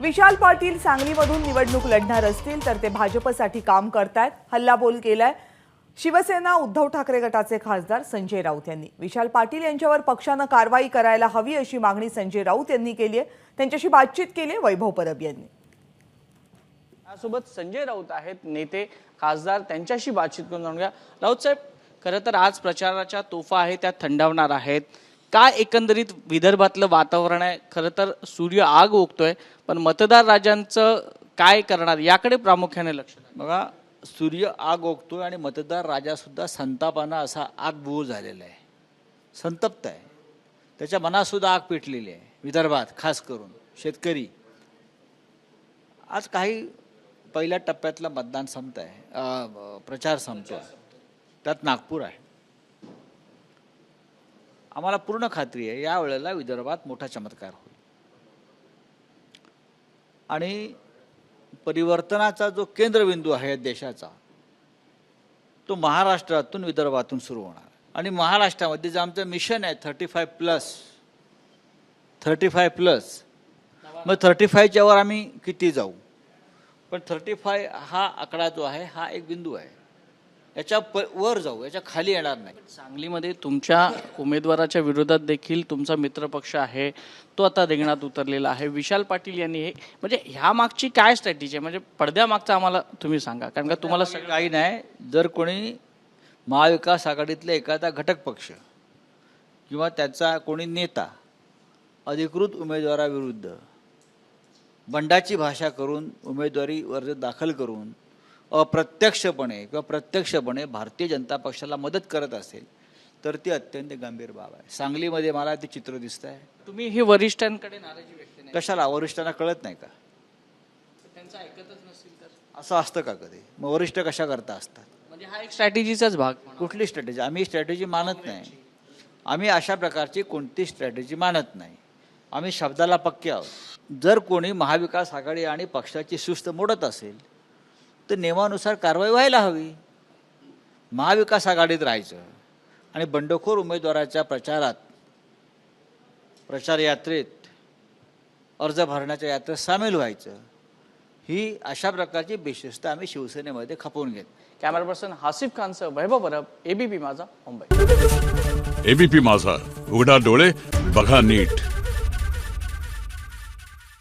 विशाल पाटील सांगलीमधून निवडणूक लढणार असतील तर ते भाजपसाठी काम करतायत हल्लाबोल केलाय. शिवसेना उद्धव ठाकरे गटाचे खासदार संजय राऊत यांनी. विशाल पाटील यांच्यावर पक्षानं कारवाई करायला हवी अशी मागणी संजय राऊत यांनी केली आहे. त्यांच्याशी बातचीत केली आहे वैभव परब यांनी. यासोबत संजय राऊत आहेत नेते खासदार त्यांच्याशी बातचीत करून जाणून घ्या. राऊत साहेब खरं तर आज प्रचाराच्या तोफा आहे त्या थंडावणार आहेत. काय एकंदरीत विदर्भातलं वातावरण आहे? खरं तर सूर्य आग ओकतोय पण मतदार राजांचं काय करणार? याकडे प्रामुख्याने लक्ष बघा सूर्य आग ओकतोय आणि मतदार राजासुद्धा संतापानं असा आगबूळ झालेला आहे. संतप्त आहे. त्याच्या मनातसुद्धा आग पेटलेली आहे विदर्भात खास करून शेतकरी. आज काही पहिल्या टप्प्यातलं मतदान संपत आहे प्रचार संपतो त्यात नागपूर आहे. आम्हाला पूर्ण खात्री आहे यावेळेला विदर्भात मोठा चमत्कार होईल. आणि परिवर्तनाचा जो केंद्रबिंदू आहे देशाचा तो महाराष्ट्रातून विदर्भातून सुरू होणार. आणि महाराष्ट्रामध्ये जे आमचं मिशन आहे thirty five plus thirty five plus मग थर्टी फायच्यावर आम्ही किती जाऊ? पण थर्टी फाय हा आकडा जो आहे हा एक बिंदू आहे. याच्या प वर जाऊ याच्या खाली येणार नाही. सांगलीमध्ये तुमच्या उमेदवाराच्या विरोधात देखील तुमचा मित्रपक्ष आहे तो आता रिंगणात उतरलेला आहे. विशाल पाटील यांनी हे म्हणजे ह्या मागची काय स्ट्रॅटेजी आहे? म्हणजे पडद्यामागचं आम्हाला तुम्ही सांगा कारण का तुम्हाला काही नाही. जर कोणी महाविकास आघाडीतला एखादा घटक पक्ष किंवा त्याचा कोणी नेता अधिकृत उमेदवाराविरुद्ध बंडाची भाषा करून उमेदवारी अर्ज दाखल करून अप्रत्यक्षपणे किंवा प्रत्यक्षपणे भारतीय जनता पक्षाला मदत करत असेल तर ती अत्यंत गंभीर बाब आहे. सांगलीमध्ये मला ते चित्र दिसत आहे तुम्ही हे वरिष्ठांकडे नाराजी व्यक्त नाही कशाला? वरिष्ठांना कळत नाही का? त्यांचं ऐकतच तर? असं असतं का कधी? मग वरिष्ठ कशा करता असतात? म्हणजे हा एक स्ट्रॅटेजीचाच भाग. कुठली स्ट्रॅटेजी? आम्ही स्ट्रॅटेजी मानत नाही. आम्ही अशा प्रकारची कोणती स्ट्रॅटेजी मानत नाही. आम्ही शब्दाला पक्के आहोत. जर कोणी महाविकास आघाडी आणि पक्षाची शिस्त मोडत असेल तर नियमानुसार कारवाई व्हायला हवी. महाविकास आघाडीत राहायचं. आणि बंडखोर उमेदवाराच्या प्रचारात प्रचार यात्रेत अर्ज भरण्याच्या यात्रेत सामील व्हायचं. ही अशा प्रकारची बेशिस्त आम्ही शिवसेनेमध्ये खपवून घेत. कॅमेरा पर्सन हासिफ खानसह वैभव परब एबीपी माझा मुंबई. एबीपी माझा उघडा डोळे बघा नीट.